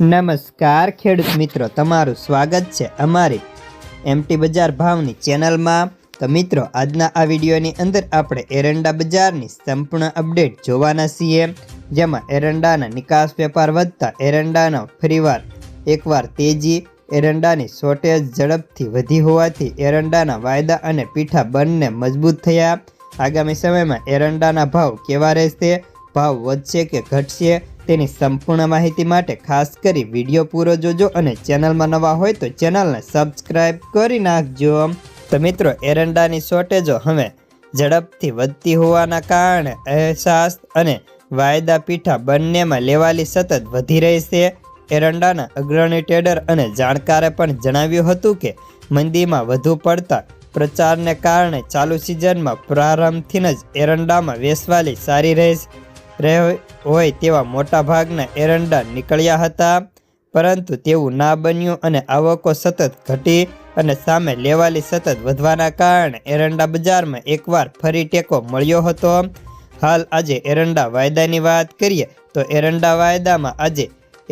નમસ્કાર, ખેડૂત મિત્રો. તમારું સ્વાગત છે અમારી એમટી બજાર ભાવની ચેનલમાં. તો મિત્રો, આજના આ વિડીયોની અંદર આપણે એરંડા બજારની સંપૂર્ણ અપડેટ જોવાના છીએ. જેમાં એરંડાના નિકાસ વેપાર વધતા એરંડાનો ફરીવાર એકવાર તેજી, એરંડાની શોર્ટેજ ઝડપથી વધી હોવાથી એરંડાના વાયદા અને પીઠા બંને મજબૂત થયા. આગામી સમયમાં એરંડાના ભાવ કેવા રહેશે? ભાવ વધશે કે ઘટશે? તેની સંપૂર્ણ માહિતી માટે ખાસ કરી વીડિયો પૂરો જોજો અને ચેનલમાં નવા હોય તો ચેનલને સબસ્ક્રાઈબ કરી નાખજો. તો મિત્રો, એરંડાની શોર્ટેજો હવે ઝડપથી વધતી હોવાના કારણે અહેસાસ અને વાયદા પીઠા બંનેમાં લેવાલી સતત વધી રહી છે. એરંડાના અગ્રણી ટ્રેડર અને જાણકારે પણ જણાવ્યું હતું કે, મંદીમાં વધુ પડતા પ્રચારને કારણે ચાલુ સિઝનમાં પ્રારંભથી જ એરંડામાં વેસવાલી સારી રહે રહે હોય તેવા મોટા ભાગના એરંડા નીકળ્યા હતા, પરંતુ તેવું ના બન્યું અને આવકો સતત ઘટી અને સામે લેવાલી સતત વધવાના કારણે એરંડા બજારમાં એકવાર ફરી ટેકો મળ્યો હતો. હાલ આજે એરંડા વાયદાની વાત કરીએ, તો એરંડા વાયદામાં આજે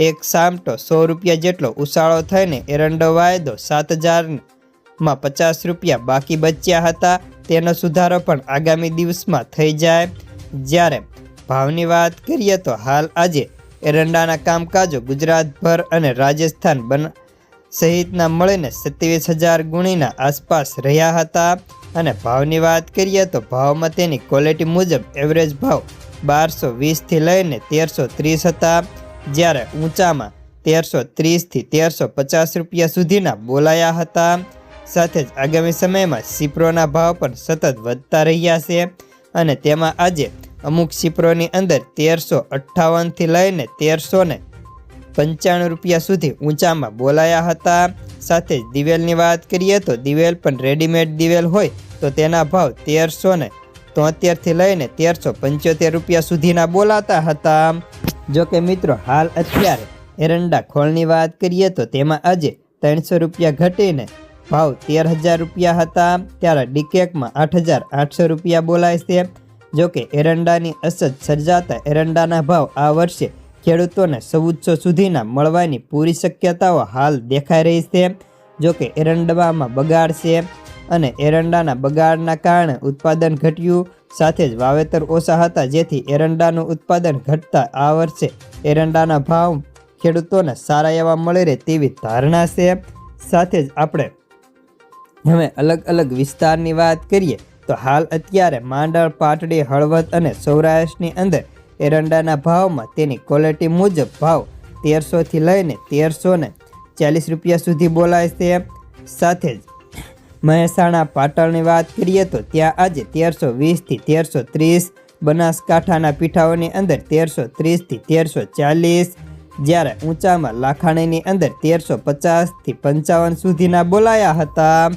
એક સામટો સો રૂપિયા જેટલો ઉછાળો થઈને એરંડો વાયદો સાત હજારમાં પચાસ રૂપિયા બાકી બચ્યા હતા. તેનો સુધારો પણ આગામી દિવસમાં થઈ જાય. જ્યારે ભાવની વાત કરીએ તો હાલ આજે એરંડાના કામકાજો ગુજરાતભર અને રાજસ્થાન બન સહિતના મળીને સત્યાવીસ હજાર ગુણીના આસપાસ રહ્યા હતા. અને ભાવની વાત કરીએ તો ભાવમાં તેની ક્વોલિટી મુજબ એવરેજ ભાવ બારસો વીસથી લઈને તેરસો ત્રીસ હતા. જ્યારે ઊંચામાં તેરસો ત્રીસથી તેરસો પચાસ રૂપિયા સુધીના બોલાયા હતા. સાથે જ આગામી સમયમાં સિપ્રોના ભાવ પણ સતત વધતા રહ્યા છે. અને તેમાં આજે અમુક સિપ્રોની અંદર તેરસો અઠ્ઠાવનથી લઈને તેરસો ને પંચાણું રૂપિયા સુધી ઊંચામાં બોલાયા હતા. સાથે દિવેલની વાત કરીએ તો દિવેલ પણ રેડીમેડ દિવેલ હોય તો તેના ભાવ તેરસો ને તોતેરથી લઈને તેરસો પંચોતેર રૂપિયા સુધીના બોલાતા હતા. જો કે મિત્રો, હાલ અત્યારે એરંડા ખોળની વાત કરીએ તો તેમાં આજે ત્રણસો રૂપિયા ઘટીને ભાવ તેર હજાર રૂપિયા હતા. ત્યારે ડીકેકમાં આઠ હજાર આઠસો રૂપિયા બોલાય છે. જો કે એરંડાની અછત સર્જાતા એરંડાના ભાવ આ વર્ષે ખેડૂતોને ચૌદસો સુધીના મળવાની પૂરી શક્યતાઓ હાલ દેખાઈ રહી છે. જો કે એરંડામાં બગાડ છે અને એરંડાના બગાડના કારણે ઉત્પાદન ઘટ્યું, સાથે જ વાવેતર ઓછા હતા, જેથી એરંડાનું ઉત્પાદન ઘટતા આ વર્ષે એરંડાના ભાવ ખેડૂતોને સારા એવા મળી રહે તેવી ધારણા છે. સાથે જ આપણે હવે અલગ અલગ વિસ્તારની વાત કરીએ તો હાલ અત્યારે માંડળ, પાટડી, હળવદ અને સૌરાષ્ટ્રની અંદર એરંડાના ભાવમાં તેની ક્વોલિટી મુજબ ભાવ તેરસોથી લઈને તેરસો ને ચાલીસ રૂપિયા સુધી બોલાય છે. સાથે જ મહેસાણા, પાટણની વાત કરીએ તો ત્યાં આજે તેરસો વીસથી તેરસો ત્રીસ, બનાસકાંઠાના પીઠાઓની અંદર તેરસો ત્રીસથી તેરસો ચાલીસ, જ્યારે ઊંચામાં લાખાણીની અંદર તેરસો પચાસથી પંચાવન સુધીના બોલાયા હતા.